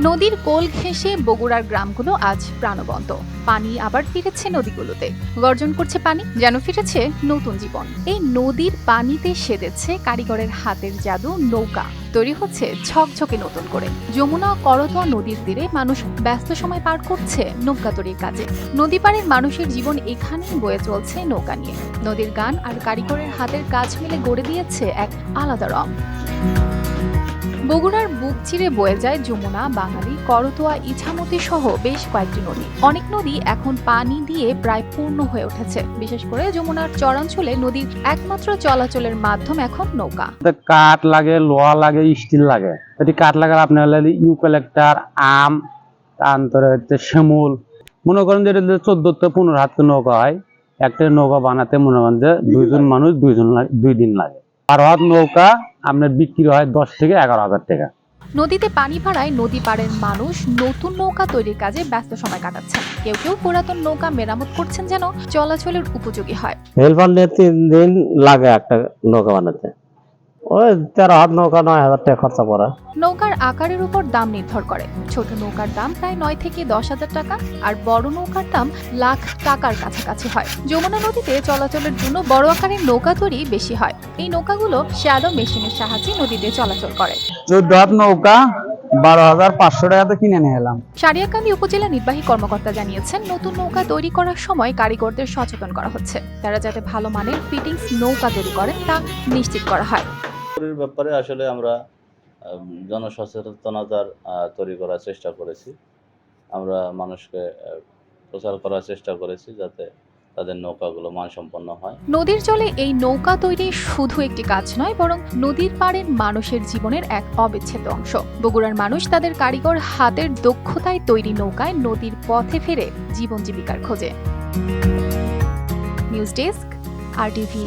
নদীর কোল ঘেঁষে বগুড়ার গ্রামগুলো আজ প্রাণবন্ত। পানি আবার ফিরেছে নদীগুলোতে। গর্জন করছে পানি, যেন ফিরেছে নতুন জীবন। এই নদীর পানিতে সেদেছে কারিগরের হাতের জাদু নৌকা। তৈরি হচ্ছে ঝকঝকে নতুন করে। যমুনা করতোয়া নদীর তীরে মানুষ ব্যস্ত সময় পার করছে নৌকা তৈরির কাজে। নদী পাড়ের মানুষের জীবন এখানেই বয়ে চলছে নৌকা নিয়ে। নদীর গান আর কারিগরের হাতের কাজ মিলে গড়ে দিয়েছে এক আলাদা রং। বগুড়ার বুক চিরে বয়ে যায় যমুনা, বাঙালি, করতোয়া, ইছামতি সহ বেশ কয়েকটি নদী। অনেক নদী এখন পানি দিয়ে প্রায় পূর্ণ হয়ে উঠেছে। বিশেষ করে যমুনার চরাঞ্চলে নদীর একমাত্র চলাচলের মাধ্যম এখন নৌকা। কাঠ লাগে, লোহা লাগে, স্টিল লাগে। এটি কাঠ লাগালে আপনার হলে ইউক্যালেক্টার আম, তারপরে হচ্ছে শিমুল। মনে করেন যে চোদ্দ থেকে পনেরো হাত নৌকা হয়। একটা নৌকা বানাতে মনে করেন যে দুইজন মানুষ দুইজন দুই দিন লাগে। বারো হাত নৌকা আপনার বিক্রি হয় দশ থেকে এগারো হাজার টাকা। নদীতে পানি ভাড়ায় নদী পাড়ের মানুষ নতুন নৌকা তৈরির কাজে ব্যস্ত সময় কাটাচ্ছেন। কেউ কেউ পুরাতন নৌকা মেরামত করছেন যেন চলাচলের উপযোগী হয়। হেলপার নিয়ে তিন দিন লাগে একটা নৌকা বানাতে। ওই তেরো হাত নৌকা নয় হাজার টাকা খরচা পড়ে। নৌকার আকারের উপর দাম নির্ভর করে। ছোট নৌকার দাম প্রায় নয় থেকে দশ হাজার টাকা আর বড় নৌকার দাম লাখ টাকার কাছাকাছি হয়। যমুনা নদীতে চলাচলের জন্য বড় আকারের নৌকা তৈরি বেশি হয়। এই নৌকাগুলো শ্যালো মেশিনের সাহায্যে নদীতে চলাচল করে। চোদ্দ হাত নৌকা বারো হাজার পাঁচশো টাকাতে কিনে নিয়ে এলাম। সারিয়াকান্দি উপজেলা নির্বাহী কর্মকর্তা জানিয়েছেন নতুন নৌকা তৈরি করার সময় কারিগরদের সচেতন করা হচ্ছে। তারা যাতে ভালো মানের ফিটিংস নৌকা তৈরি করেন তা নিশ্চিত করা হয়। এর ব্যাপারে আসলে আমরা আম, জনসচেতনতার তৈরি করার চেষ্টা করেছি। আমরা মানুষকে প্রচার করার চেষ্টা করেছি যাতে তাদের নৌকাগুলো মানসম্পন্ন হয়। নদীর জলে এই নৌকা তৈরি শুধু একটি কাজ নয় বরং নদীর পাড়ের মানুষের জীবনের এক অবিচ্ছেদ্য অংশ। বগুড়ার মানুষ তাদের কারিগর হাতের দক্ষতায় তৈরি নৌকায় নদীর পথে ফেরে জীবন জীবিকার খোঁজে। নিউজ ডেস্ক আর টিভি